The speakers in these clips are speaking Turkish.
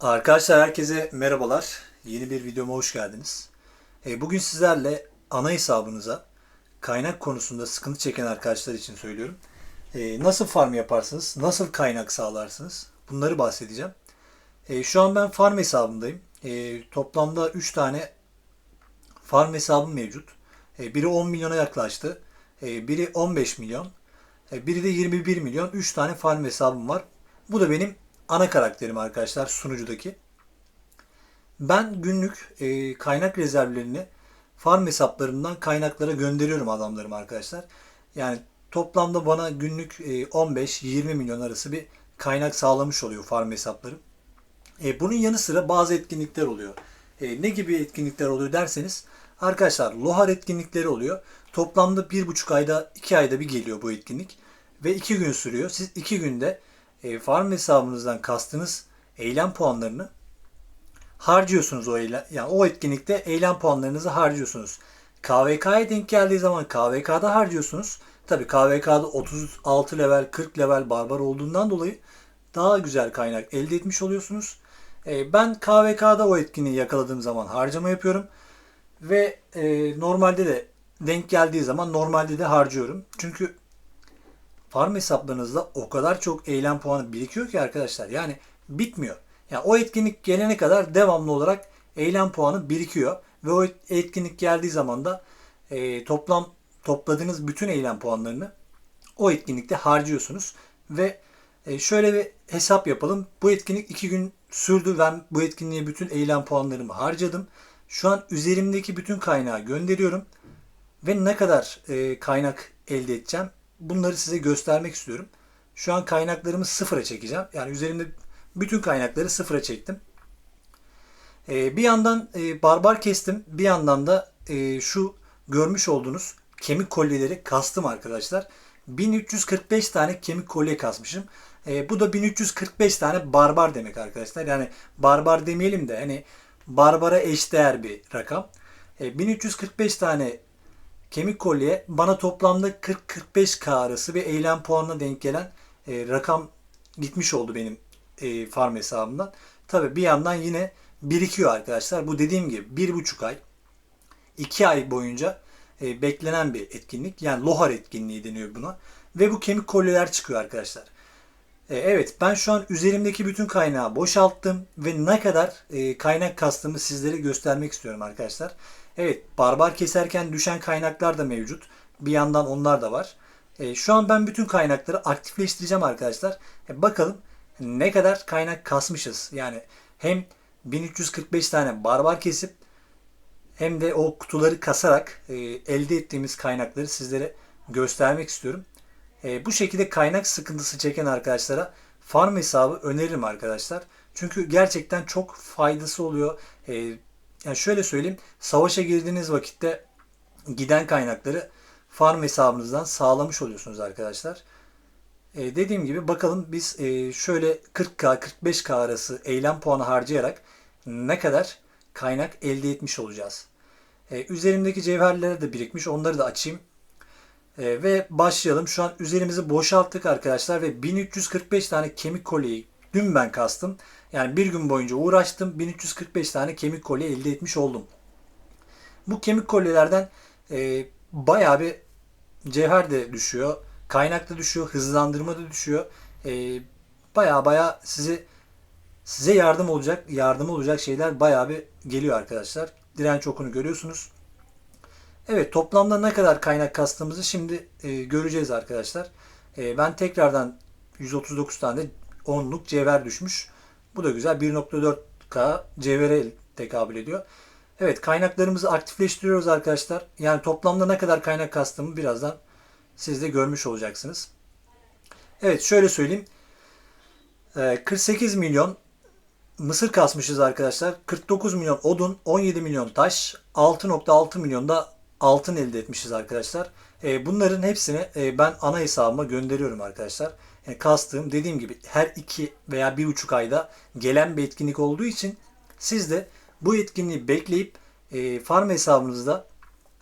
Arkadaşlar herkese merhabalar. Yeni bir videoma hoş geldiniz. E, Bugün sizlerle ana hesabınıza kaynak konusunda sıkıntı çeken arkadaşlar için söylüyorum. E, Nasıl farm yaparsınız? Nasıl kaynak sağlarsınız? Bunları bahsedeceğim. E, Şu an ben farm hesabındayım. Toplamda 3 tane farm hesabım mevcut. Biri 10 milyona yaklaştı. Biri 15 milyon. Biri de 21 milyon. 3 tane farm hesabım var. Bu da benim ana karakterim arkadaşlar sunucudaki. Ben günlük e, kaynak rezervlerini farm hesaplarından kaynaklara gönderiyorum adamlarım arkadaşlar. Yani toplamda bana günlük e, 15-20 milyon arası bir kaynak sağlamış oluyor farm hesaplarım. E, bunun yanı sıra bazı etkinlikler oluyor. E, ne gibi etkinlikler oluyor derseniz arkadaşlar lohar etkinlikleri oluyor. Toplamda bir buçuk ayda iki ayda bir geliyor bu etkinlik ve iki gün sürüyor. Siz iki günde e, farm hesabınızdan kastınız eylem puanlarını harcıyorsunuz o eylem, yani o etkinlikte eylem puanlarınızı harcıyorsunuz. KVK'ya denk geldiği zaman KVK'da harcıyorsunuz. Tabi KVK'da 36 level 40 level barbar olduğundan dolayı daha güzel kaynak elde etmiş oluyorsunuz. E, ben KVK'da o etkinliği yakaladığım zaman harcama yapıyorum. Ve e, normalde de denk geldiği zaman normalde de harcıyorum. Çünkü farm hesaplarınızda o kadar çok eylem puanı birikiyor ki arkadaşlar. Yani bitmiyor. Yani o etkinlik gelene kadar devamlı olarak eylem puanı birikiyor. Ve o etkinlik geldiği zaman da e, toplam topladığınız bütün eylem puanlarını o etkinlikte harcıyorsunuz. Ve e, şöyle bir hesap yapalım. Bu etkinlik 2 gün sürdü. Ben bu etkinliğe bütün eylem puanlarımı harcadım. Şu an üzerimdeki bütün kaynağı gönderiyorum. Ve ne kadar e, kaynak elde edeceğim bunları size göstermek istiyorum. Şu an kaynaklarımı sıfıra çekeceğim. Yani üzerimde bütün kaynakları sıfıra çektim. Ee, bir yandan e, barbar kestim. Bir yandan da e, şu görmüş olduğunuz kemik kolyeleri kastım arkadaşlar. 1345 tane kemik kolye kasmışım. E, bu da 1345 tane barbar demek arkadaşlar. Yani barbar demeyelim de hani barbara eşdeğer bir rakam. E, 1345 tane kemik kolye bana toplamda 40-45k arası bir eylem puanına denk gelen e, rakam gitmiş oldu benim e, farm hesabımdan. Tabi bir yandan yine birikiyor arkadaşlar. Bu dediğim gibi bir buçuk ay, iki ay boyunca e, beklenen bir etkinlik. Yani lohar etkinliği deniyor buna. Ve bu kemik kolyeler çıkıyor arkadaşlar. E, evet ben şu an üzerimdeki bütün kaynağı boşalttım ve ne kadar e, kaynak kastığımı sizlere göstermek istiyorum arkadaşlar. Evet barbar keserken düşen kaynaklar da mevcut. Bir yandan onlar da var. E, şu an ben bütün kaynakları aktifleştireceğim arkadaşlar. E, bakalım ne kadar kaynak kasmışız. Yani hem 1345 tane barbar kesip hem de o kutuları kasarak e, elde ettiğimiz kaynakları sizlere göstermek istiyorum. E, bu şekilde kaynak sıkıntısı çeken arkadaşlara farm hesabı öneririm arkadaşlar. Çünkü gerçekten çok faydası oluyor. E, yani şöyle söyleyeyim. Savaşa girdiğiniz vakitte giden kaynakları farm hesabınızdan sağlamış oluyorsunuz arkadaşlar. E, dediğim gibi bakalım biz e, şöyle 40k 45k arası eylem puanı harcayarak ne kadar kaynak elde etmiş olacağız. E, üzerimdeki cevherlere de birikmiş. Onları da açayım. E, ve başlayalım. Şu an üzerimizi boşalttık arkadaşlar ve 1345 tane kemik kolyeyi dün ben kastım. Yani bir gün boyunca uğraştım. 1345 tane kemik kolye elde etmiş oldum. Bu kemik kolyelerden e, bayağı bir cevher de düşüyor. Kaynak da düşüyor. Hızlandırma da düşüyor. E, bayağı bayağı sizi size yardım olacak yardım olacak şeyler bayağı bir geliyor arkadaşlar. Direnç okunu görüyorsunuz. Evet toplamda ne kadar kaynak kastığımızı şimdi e, göreceğiz arkadaşlar. E, ben tekrardan 139 tane 10'luk cevher düşmüş. Bu da güzel. 1.4K cevhere tekabül ediyor. Evet kaynaklarımızı aktifleştiriyoruz arkadaşlar. Yani toplamda ne kadar kaynak kastığımı birazdan siz de görmüş olacaksınız. Evet şöyle söyleyeyim. 48 milyon mısır kasmışız arkadaşlar. 49 milyon odun, 17 milyon taş, 6.6 milyon da altın elde etmişiz arkadaşlar. Bunların hepsini ben ana hesabıma gönderiyorum arkadaşlar. Kastığım dediğim gibi her iki veya bir buçuk ayda gelen bir etkinlik olduğu için siz de bu etkinliği bekleyip farm hesabınızda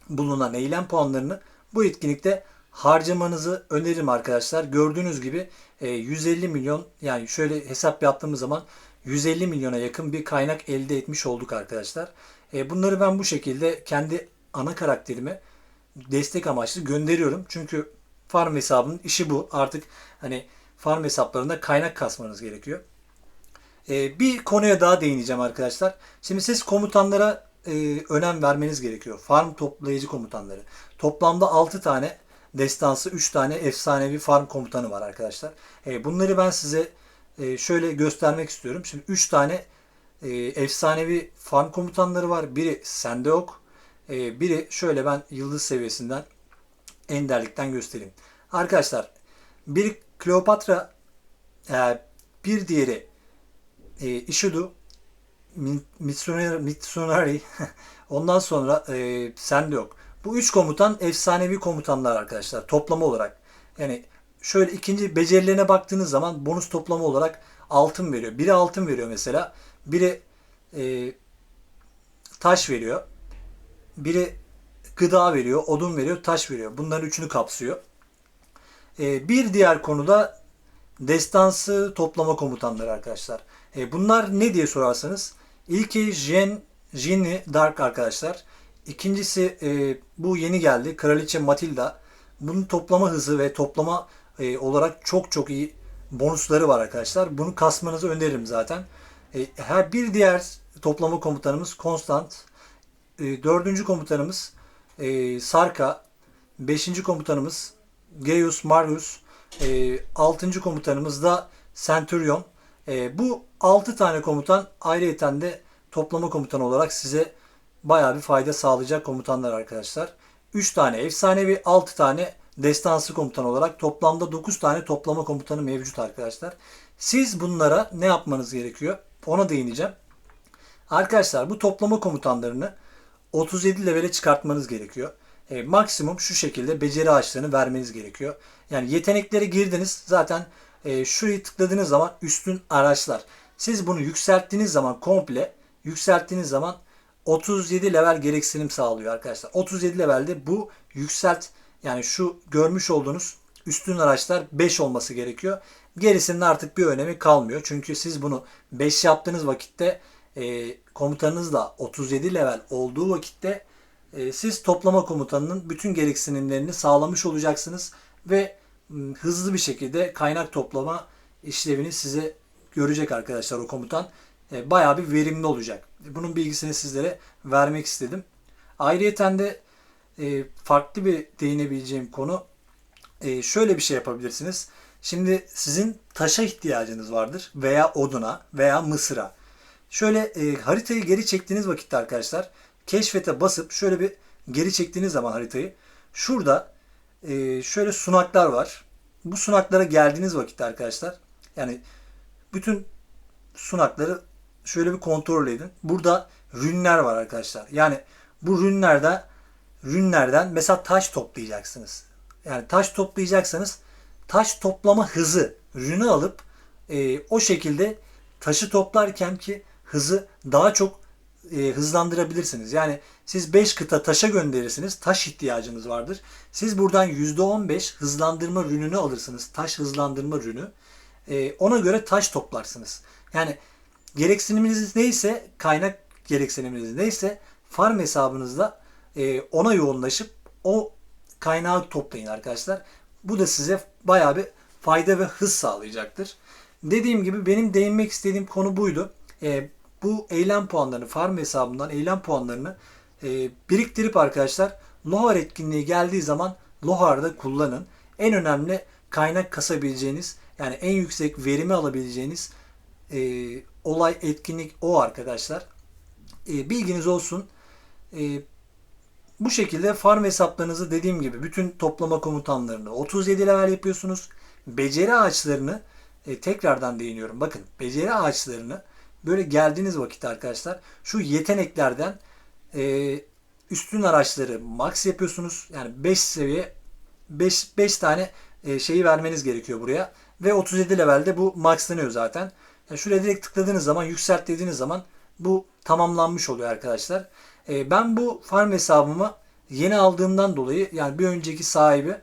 bulunan eylem puanlarını bu etkinlikte harcamanızı öneririm arkadaşlar. Gördüğünüz gibi 150 milyon yani şöyle hesap yaptığımız zaman 150 milyona yakın bir kaynak elde etmiş olduk arkadaşlar. E, bunları ben bu şekilde kendi ana karakterime destek amaçlı gönderiyorum. Çünkü farm hesabının işi bu. Artık hani farm hesaplarında kaynak kasmanız gerekiyor. E, bir konuya daha değineceğim arkadaşlar. Şimdi siz komutanlara e, önem vermeniz gerekiyor. Farm toplayıcı komutanları. Toplamda 6 tane destansı, 3 tane efsanevi farm komutanı var arkadaşlar. E, bunları ben size e, şöyle göstermek istiyorum. Şimdi 3 tane e, efsanevi farm komutanları var. Biri Sendeok, e, biri şöyle ben yıldız seviyesinden enderlikten göstereyim. Arkadaşlar biri Kleopatra, e, bir diğeri e, Ishidu, Mitsunari, Mitsunari ondan sonra e, Sendeok. Bu üç komutan efsanevi komutanlar arkadaşlar toplama olarak. Yani şöyle ikinci becerilerine baktığınız zaman bonus toplama olarak altın veriyor. Biri altın veriyor mesela. Biri e, taş veriyor. Biri gıda veriyor, odun veriyor, taş veriyor. Bunların üçünü kapsıyor. E, bir diğer konuda destansı toplama komutanları arkadaşlar. E, bunlar ne diye sorarsanız ilki Jen, Jinni Dark arkadaşlar. İkincisi e, bu yeni geldi. Kraliçe Matilda. Bunun toplama hızı ve toplama olarak çok çok iyi bonusları var arkadaşlar. Bunu kasmanızı öneririm zaten. Her bir diğer toplama komutanımız Konstant. Dördüncü komutanımız Sarka. Beşinci komutanımız Gaius Marius. E, altıncı komutanımız da Centurion. E, bu altı tane komutan ayrıyeten de toplama komutanı olarak size bayağı bir fayda sağlayacak komutanlar arkadaşlar. 3 tane efsanevi, 6 tane destansı komutan olarak toplamda 9 tane toplama komutanı mevcut arkadaşlar. Siz bunlara ne yapmanız gerekiyor? Ona değineceğim. Arkadaşlar bu toplama komutanlarını 37 levele çıkartmanız gerekiyor. E, maksimum şu şekilde beceri ağaçlarını vermeniz gerekiyor. Yani yetenekleri girdiniz zaten e, şurayı tıkladığınız zaman üstün araçlar. Siz bunu yükselttiğiniz zaman komple yükselttiğiniz zaman 37 level gereksinim sağlıyor arkadaşlar. 37 levelde bu yükselt yani şu görmüş olduğunuz üstün araçlar 5 olması gerekiyor. Gerisinin artık bir önemi kalmıyor. Çünkü siz bunu 5 yaptığınız vakitte e, komutanınızla 37 level olduğu vakitte siz toplama komutanının bütün gereksinimlerini sağlamış olacaksınız ve hızlı bir şekilde kaynak toplama işlevini size görecek arkadaşlar o komutan. E, bayağı bir verimli olacak. Bunun bilgisini sizlere vermek istedim. Ayrıyeten de e, farklı bir değinebileceğim konu e, şöyle bir şey yapabilirsiniz. Şimdi sizin taşa ihtiyacınız vardır veya oduna veya mısıra. Şöyle e, haritayı geri çektiğiniz vakitte arkadaşlar keşfete basıp şöyle bir geri çektiğiniz zaman haritayı şurada e, şöyle sunaklar var. Bu sunaklara geldiğiniz vakitte arkadaşlar yani bütün sunakları şöyle bir kontrol edin. Burada rünler var arkadaşlar. Yani bu rünlerde rünlerden mesela taş toplayacaksınız. Yani taş toplayacaksanız taş toplama hızı rünü alıp e, o şekilde taşı toplarken ki hızı daha çok e, hızlandırabilirsiniz. Yani siz 5 kıta taşa gönderirsiniz. Taş ihtiyacınız vardır. Siz buradan %15 hızlandırma rününü alırsınız. Taş hızlandırma rünü. E, ona göre taş toplarsınız. Yani gereksiniminiz neyse, kaynak gereksiniminiz neyse farm hesabınızda e, ona yoğunlaşıp o kaynağı toplayın arkadaşlar. Bu da size bayağı bir fayda ve hız sağlayacaktır. Dediğim gibi benim değinmek istediğim konu buydu. E, bu eylem puanlarını, farm hesabından eylem puanlarını e, biriktirip arkadaşlar Lohar etkinliği geldiği zaman Lohar'da kullanın. En önemli kaynak kasabileceğiniz yani en yüksek verimi alabileceğiniz e, olay etkinlik o arkadaşlar. E, bilginiz olsun. E, bu şekilde farm hesaplarınızı dediğim gibi bütün toplama komutanlarını 37 level yapıyorsunuz. Beceri ağaçlarını e, tekrardan değiniyorum. Bakın beceri ağaçlarını böyle geldiğiniz vakit arkadaşlar şu yeteneklerden e, üstün araçları max yapıyorsunuz. Yani 5 seviye 5 5 tane e, şeyi vermeniz gerekiyor buraya ve 37 levelde bu maxlanıyor zaten. Yani şuraya direkt tıkladığınız zaman yükselt dediğiniz zaman bu tamamlanmış oluyor arkadaşlar. E, ben bu farm hesabımı yeni aldığımdan dolayı yani bir önceki sahibi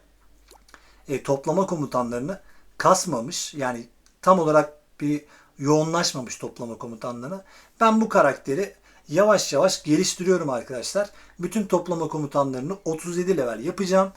e, toplama komutanlarını kasmamış. Yani tam olarak bir yoğunlaşmamış toplama komutanlığına. Ben bu karakteri yavaş yavaş geliştiriyorum arkadaşlar. Bütün toplama komutanlarını 37 level yapacağım.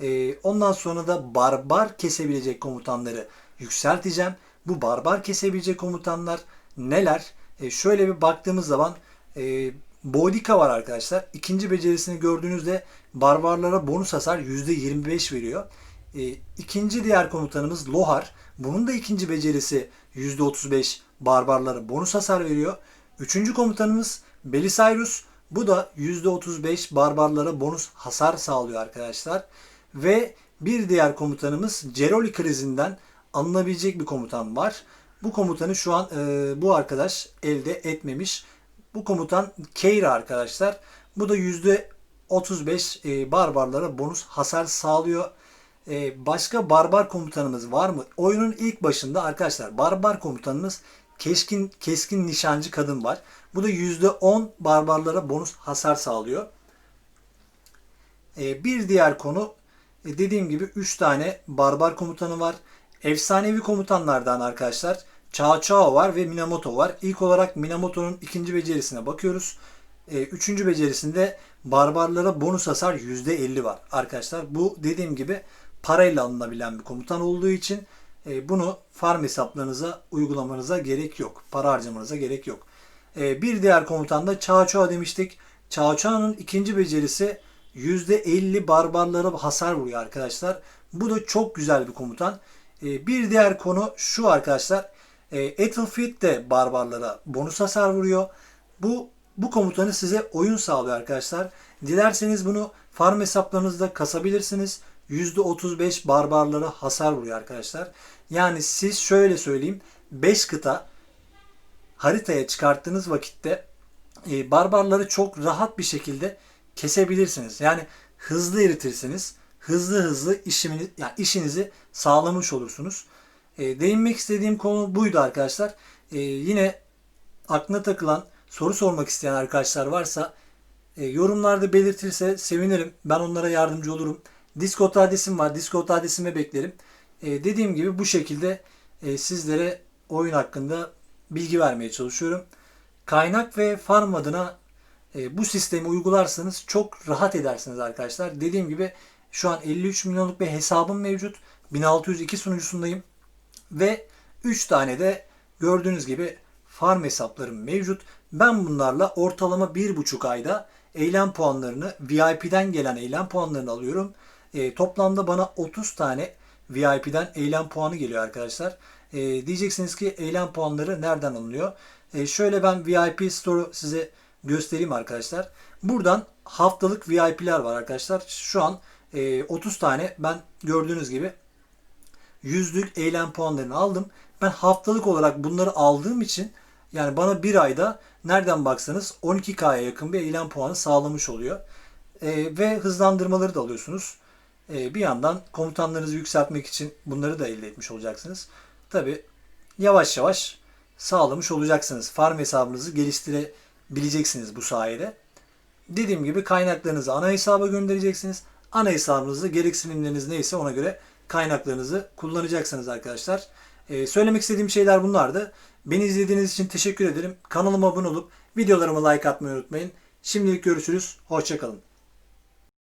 Ee, ondan sonra da barbar kesebilecek komutanları yükselteceğim. Bu barbar kesebilecek komutanlar neler? Ee, şöyle bir baktığımız zaman e, Boudica var arkadaşlar. İkinci becerisini gördüğünüzde barbarlara bonus hasar %25 veriyor. E, ikinci diğer komutanımız Lohar. Bunun da ikinci becerisi %35 barbarlara bonus hasar veriyor. Üçüncü komutanımız Belisarius. Bu da %35 barbarlara bonus hasar sağlıyor arkadaşlar. Ve bir diğer komutanımız Ceroli krizinden alınabilecek bir komutan var. Bu komutanı şu an e, bu arkadaş elde etmemiş. Bu komutan Keira arkadaşlar. Bu da %35 e, barbarlara bonus hasar sağlıyor. E, başka barbar komutanımız var mı? Oyunun ilk başında arkadaşlar barbar komutanımız keskin keskin nişancı kadın var. Bu da %10 barbarlara bonus hasar sağlıyor. E, bir diğer konu e, dediğim gibi 3 tane barbar komutanı var. Efsanevi komutanlardan arkadaşlar Chao Chao var ve Minamoto var. İlk olarak Minamoto'nun ikinci becerisine bakıyoruz. E, üçüncü becerisinde barbarlara bonus hasar %50 var arkadaşlar. Bu dediğim gibi parayla alınabilen bir komutan olduğu için e, bunu farm hesaplarınıza uygulamanıza gerek yok. Para harcamanıza gerek yok. E, bir diğer komutan da Chao demiştik. Chao'nun ikinci becerisi %50 barbarlara hasar vuruyor arkadaşlar. Bu da çok güzel bir komutan. E, bir diğer konu şu arkadaşlar. E, Ethelfield de barbarlara bonus hasar vuruyor. Bu bu komutanı size oyun sağlıyor arkadaşlar. Dilerseniz bunu farm hesaplarınızda kasabilirsiniz. %35 barbarlara hasar vuruyor arkadaşlar. Yani siz şöyle söyleyeyim. 5 kıta haritaya çıkarttığınız vakitte e, barbarları çok rahat bir şekilde kesebilirsiniz. Yani hızlı eritirsiniz. Hızlı hızlı işini, yani işinizi sağlamış olursunuz. E, değinmek istediğim konu buydu arkadaşlar. E, yine aklına takılan soru sormak isteyen arkadaşlar varsa e, yorumlarda belirtirse sevinirim. Ben onlara yardımcı olurum. Discord adresim var. Discord adresime beklerim. E, dediğim gibi bu şekilde e, sizlere oyun hakkında bilgi vermeye çalışıyorum. Kaynak ve farm adına e, bu sistemi uygularsanız çok rahat edersiniz arkadaşlar. Dediğim gibi şu an 53 milyonluk bir hesabım mevcut. 1602 sunucusundayım. Ve 3 tane de gördüğünüz gibi farm hesaplarım mevcut. Ben bunlarla ortalama 1,5 ayda eylem puanlarını VIP'den gelen eylem puanlarını alıyorum. E, toplamda bana 30 tane VIP'den eylem puanı geliyor arkadaşlar. E, diyeceksiniz ki eylem puanları nereden alınıyor? E, şöyle ben VIP Store'u size göstereyim arkadaşlar. Buradan haftalık VIP'ler var arkadaşlar. Şu an e, 30 tane ben gördüğünüz gibi yüzlük eylem puanlarını aldım. Ben haftalık olarak bunları aldığım için yani bana bir ayda nereden baksanız 12K'ya yakın bir eylem puanı sağlamış oluyor. E, ve hızlandırmaları da alıyorsunuz. E, bir yandan komutanlarınızı yükseltmek için bunları da elde etmiş olacaksınız. Tabi yavaş yavaş sağlamış olacaksınız. Farm hesabınızı geliştirebileceksiniz bu sayede. Dediğim gibi kaynaklarınızı ana hesaba göndereceksiniz. Ana hesabınızda gereksinimleriniz neyse ona göre kaynaklarınızı kullanacaksınız arkadaşlar. Ee, söylemek istediğim şeyler bunlardı. Beni izlediğiniz için teşekkür ederim. Kanalıma abone olup videolarıma like atmayı unutmayın. Şimdilik görüşürüz. Hoşçakalın.